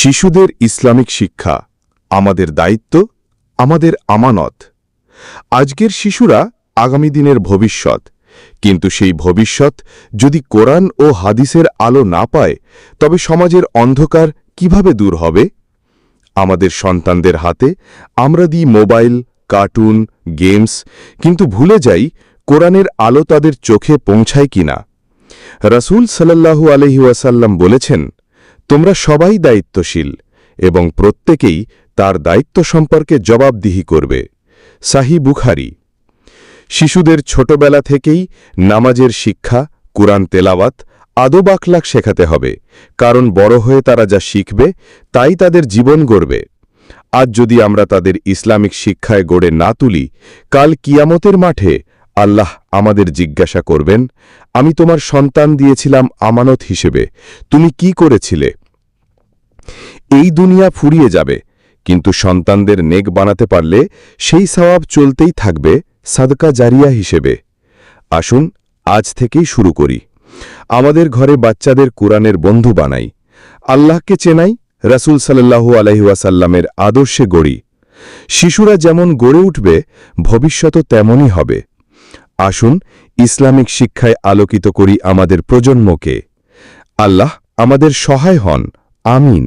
শিশুদের ইসলামিক শিক্ষা, আমাদের দায়িত্ব, আমাদের আমানত। আজকের শিশুরা আগামী দিনের ভবিষ্যৎ, কিন্তু সেই ভবিষ্যৎ যদি কোরআন ও হাদিসের আলো না পায়, তবে সমাজের অন্ধকার কীভাবে দূর হবে? আমাদের সন্তানদের হাতে আমরা দিই মোবাইল, কার্টুন, গেমস, কিন্তু ভুলে যাই কোরআনের আলো তাদের চোখে পৌঁছায় কিনা। রাসূল সাল্লাল্লাহু আলহি ওয়াসাল্লাম বলেছেন তোমরা সবাই দায়িত্বশীল এবং প্রত্যেকেই তার দায়িত্ব সম্পর্কে জবাবদিহি করবে। সাহি বুখারি। শিশুদের ছোটবেলা থেকেই নামাজের শিক্ষা, কুরআন তেলাওয়াত আদব আখলাক শেখাতে হবে, কারণ বড় হয়ে তারা যা শিখবে তাই তাদের জীবন গড়বে। আজ যদি আমরা তাদের ইসলামিক শিক্ষায় গড়ে না তুলি, কাল কিয়ামতের মাঠে আল্লাহ আমাদের জিজ্ঞাসা করবেন, আমি তোমার সন্তান দিয়েছিলাম আমানত হিসেবে, তুমি কি করেছিলে? এই দুনিয়া ফুরিয়ে যাবে, কিন্তু সন্তানদের নেক বানাতে পারলে সেই সওয়াব চলতেই থাকবে সাদকা জারিয়া হিসেবে। আসুন, আজ থেকেই শুরু করি। আমাদের ঘরে বাচ্চাদের কোরআনের বন্ধু বানাই। আল্লাহকে চেনাই, রাসূল সাল্লাল্লাহু আলহিউসাল্লামের আদর্শে গড়ি। শিশুরা যেমন গড়ে উঠবে ভবিষ্যতও তেমনই হবে। আসুন, ইসলামিক শিক্ষায় আলোকিত করি আমাদের প্রজন্মকে। আল্লাহ আমাদের সহায় হন। আমিন।